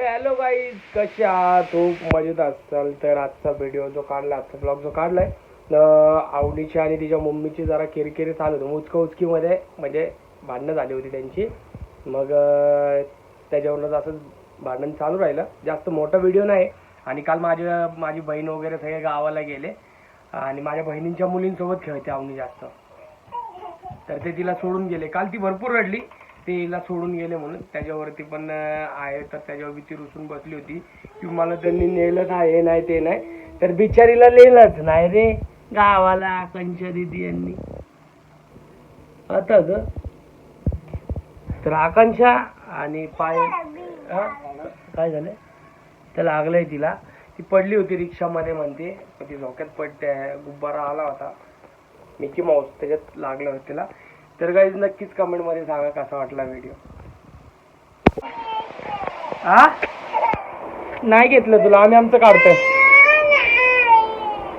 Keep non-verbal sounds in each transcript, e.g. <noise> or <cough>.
Hello guys कसे आहात? खूप मजेत असाल तर आजचा व्हिडिओ जो काढला आजचा ब्लॉग जो काढलाय तर आवडीची आणि तिच्या मम्मीची जरा किरकिरी चालू होती. उचका उचकीमध्ये म्हणजे भांडणं झाली होती त्यांची. मग त्याच्यावरूनच असं भांडण चालू राहिलं. जास्त मोठा व्हिडिओ नाही. आणि काल माझ्या माझी बहीण वगैरे सगळे गावाला गेले. आणि माझ्या बहिणींच्या मुलींसोबत खेळते आवनी जास्त. तर ते तिला सोडून गेले. काल ती भरपूर रडली. तिला सोडून गेले म्हणून त्याच्यावरती पण आहे. तर त्याच्यावर भीती रुसून बसली होती की मला त्यांनी नेलं हे नाही ते नाही. तर बिचारीला नेलंच नाही रे. गावाला आकांक्षा दिदी यांनी. आता ग. तर आकांक्षा आणि पाय काय झालंय तर लागलंय तिला. ती पडली होती रिक्षामध्ये म्हणते. ती झोक्यात पडते. गुब्बारा आला होता. मिकी माऊस त्याच्यात लागलं होतं तिला. तर काही नक्कीच कमेंटमध्ये सांगा कसा वाटला व्हिडिओ हा नाही घेतलं तुला आम्ही आमचं काढतोय.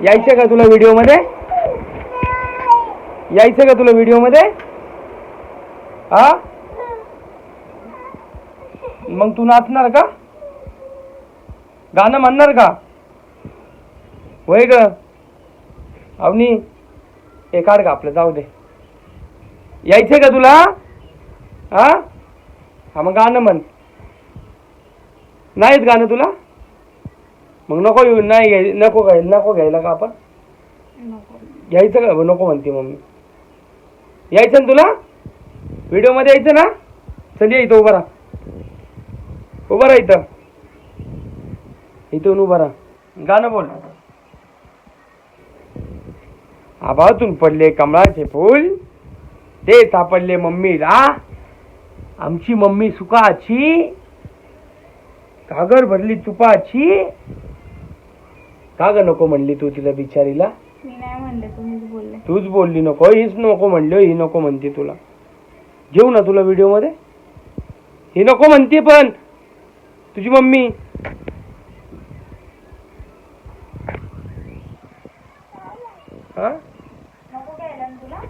यायचं का तुला व्हिडिओमध्ये? यायचं का तुला व्हिडिओमध्ये? हा मग तू नाचणार का? गाणं म्हणणार का? होय ग. अवनी हे काढ का आपलं जाऊ दे. यायचंय का तुला? हा? हा मग गाणं म्हण. नाहीत गाणं तुला? मग नको येऊ नाही घ्याय नको घ्याय नको घ्यायला का आपण? घ्यायचं का? नको म्हणते मम्मी. यायचं ना तुला? व्हिडिओमध्ये यायचं ना? चल इथं उभा राहा. उभा राहा इथं. इथून उभा राहा. गाणं बोल. आभाळातून पडले कमळाचे फूल. ते सापडले मम्मीला. आमची मम्मी सुखाची कागर भरली तुपाची. का ग नको म्हणली तू तिला बिचारीला. मी नाही म्हणले तुम्हीच बोलले. तूच बोलली नको हीच नको म्हणली ही नको म्हणते तुला. घेऊ ना तुला व्हिडिओमध्ये ही नको म्हणते पण तुझी मम्मी. हा नको घ्यायला ना तुला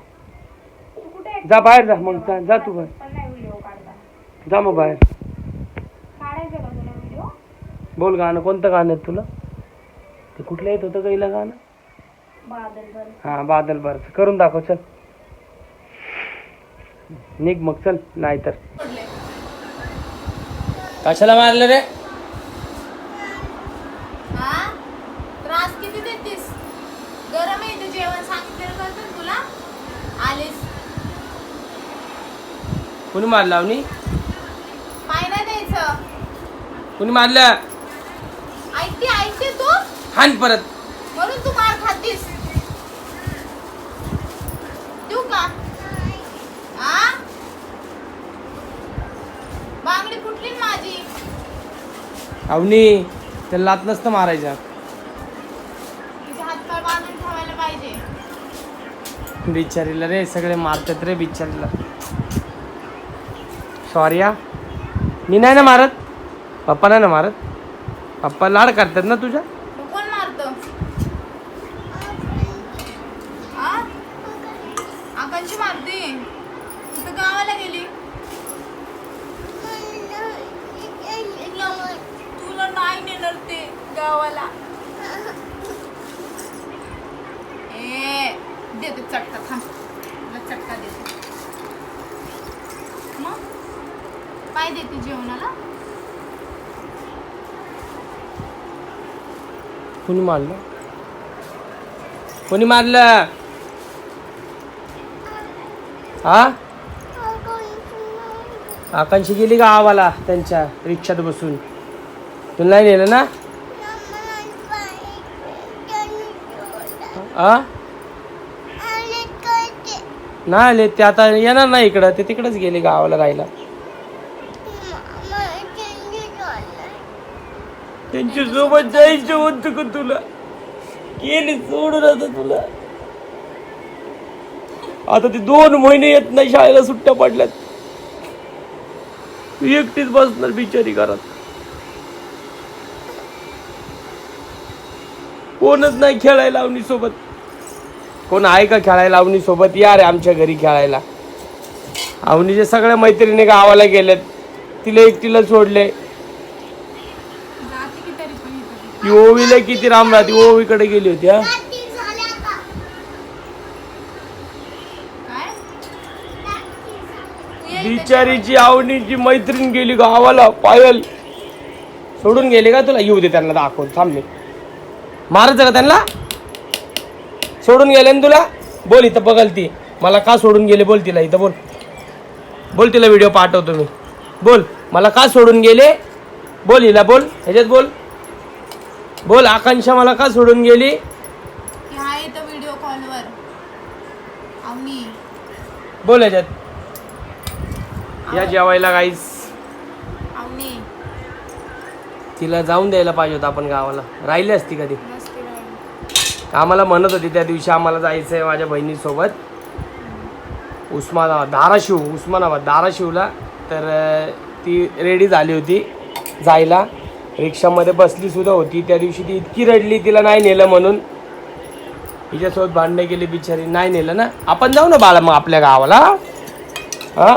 तू कुठे आहे? जा बाहेर जा मग जा जा तू बाहेर. पण नाही व्हिडिओ काढता जा मग बाहेर. काढायचं का तुला व्हिडिओ बोल गाणं कोणतं गाणं आहे तुला? ते कुठलं येत होतं गाईला गाणं? बादल हा बादल बरं. करून दाखव चल. निघ मग चल नाही तर कशाला मारलं रे हा त्रास किती देतीस गरम आहे इथे जेवण सांगितलं करतो ना तुला आलीस कुणी मारलं अवनी पाय नाही द्यायचं. कुणी मारलं? ऐकते ऐकते तू? हान परत. म्हणून तू मार खातीस. तू का? हा बांगडी फुटली ना माझी. अवनी त्याला लात नसतं मारायच्या तुझे हातपाय बांधून ठेवायला पाहिजे. बिचारीला रे सगळे मारतात रे बिचारीला. सॉरी हा मी नाही ना मारत पप्पा नाही ना मारत पप्पा लाड करतात ना तुझ्या तू कोण मारतो आ? आकांक्षी मारते तू तर गावाला गेली तुला नाही नेणार ते गावाला ए देते चटका थांब तुला चटका देते मग काय देते जेवणाला कुणी मारलं? कोणी मारलं? हा आकांक्षी गेली गावाला त्यांच्या रिक्षात बसून? तुला नाही नेलं ना? आ? नाही आले ते आता येणार नाही इकडं. ते तिकडच गेले गावाला राहायला त्यांच्यासोबत जायचं होत का तुला? केली सोडून आता तुला. आता ते दोन महिने येत नाही शाळेला सुट्ट्या पडल्यात. तू एकटीच बसणार बिचारी घरात. कोणच नाही खेळायला लावणी सोबत. कोण आहे का खेळायला अवनी सोबत? या रे आमच्या घरी खेळायला. आवनीच्या सगळ्या मैत्रिणी गावाला गेल्यात तिला एकटीला सोडले राहते की तरी पण इथं ती ओवीला किती राम राहते? ओवीकडे गेली होती हा? बिचारीची आवडीची मैत्रीण गेली गावाला पायल. सोडून गेले का तुला? येऊ दे त्यांना दाखवून थांब मारायचं का त्यांना? सोडून गेले ना तुला? बोल इथं बघाल ती. मला का सोडून गेले? बोल तिला इथं बोल. बोल तिला व्हिडिओ पाठवतो मी. बोल मला का सोडून गेले? बोल हिला बोल. ह्याच्यात बोल. बोल आकांक्षा मला का सोडून गेली? की हा व्हिडिओ कॉलवर आम्ही. बोल ह्याच्यात या जेवायला काहीच आम्ही. तिला जाऊन द्यायला पाहिजे होतं आपण गावाला. राहिली असती कधी? राहिली. आम्हाला म्हणत होती त्या दिवशी आम्हाला जायचं आहे माझ्या बहिणीसोबत. उस्मानाबाद धाराशिव उस्मानाबाद धाराशिवला. तर अं, ती रेडी झाली होती जायला. रिक्षामध्ये बसली सुद्धा होती. त्या दिवशी ती इतकी रडली तिला नाही नेलं म्हणून. हिच्यासोबत भांडणं केली बिचारी नाही नेलं ना. आपण जाऊ ना बाळा मग आपल्या गावाला. हा?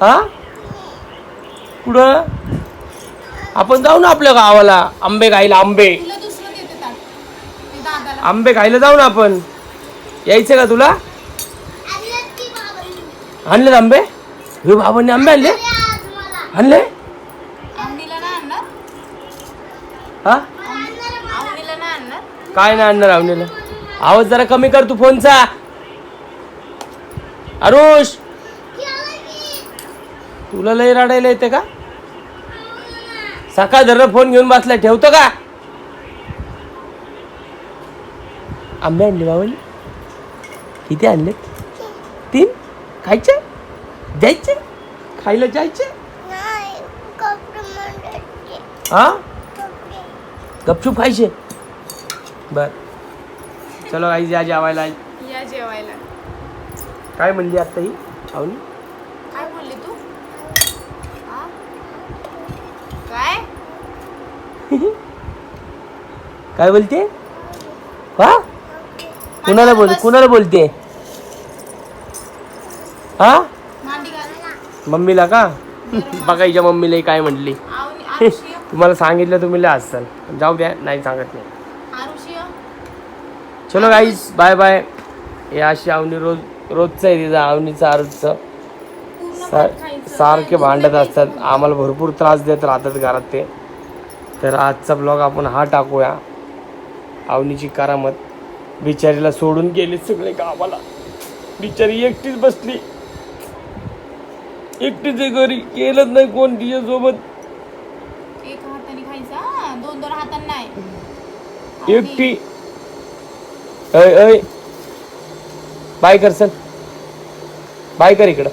हा? कुठं? आपण जाऊ ना आपल्या गावाला. आंबे खायला आंबे. आंबे खायला जाऊ ना आपण. यायचं का तुला? आणले आंबे? हे बाबांनी आंबे आणले? आणले आवडीला नाही आणणार हा? काय नाही आणणार आवडीला आवाज जरा कमी कर तू फोनचा. अरुष तुला लय रडायला येते का? सकाळ धर फोन घेऊन बसला ठेवतो का? आंबे आणले बाबांनी. किती आणले? तीन? खायचे? द्यायचे? खायला जायचे? हा? गपचूप खायचे. बर. चलो आई या जेवायला. या जेवायला. काय म्हणली आता ही? अवनी काय बोलली तू? काय? <laughs> काय बोलते? हा? कुणाला बोल कुणाला बोलते? हा? मम्मीला का? बघा हिच्या मम्मीला काय म्हटली. आरुषी तुम्हाला सांगितलं तुम्ही लय असाल. जाऊ द्या नाही सांगत नाही चलो गाईस बाय बाय हे अशी आवनी रोज रोजचं आहे तिचं आवनीचं आरोजचं. सा सारखे भांडत असतात. आम्हाला भरपूर त्रास देत राहतात घरात ते. तर आजचा ब्लॉग आपण हा टाकूया. आवनीची करामत. बिचारीला सोडून गेली सगळे गावाला. बिचारी एकटीच बसली. एकटीच घरी. केलंच नाही कोण तिच्यासोबत एक हाताने खायचं हा. दोन दोन हाताने नाही एकटी अय अय बाय कर सर बाय कर इकडं.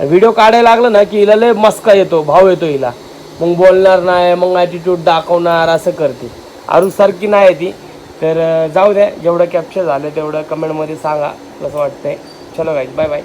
व्हिडिओ काढायला लागलं ना की हिला लय मस्का येतो भाव येतो हिला. मग बोलणार नाही मग ॲटिट्यूड दाखवणार असं करते. आरुसारखी नाही ती. तर जाऊ द्या जेवढं कॅप्चर झालं तेवढं कमेंटमध्ये सांगा कसं वाटतंय. चलो गाईज बाय बाय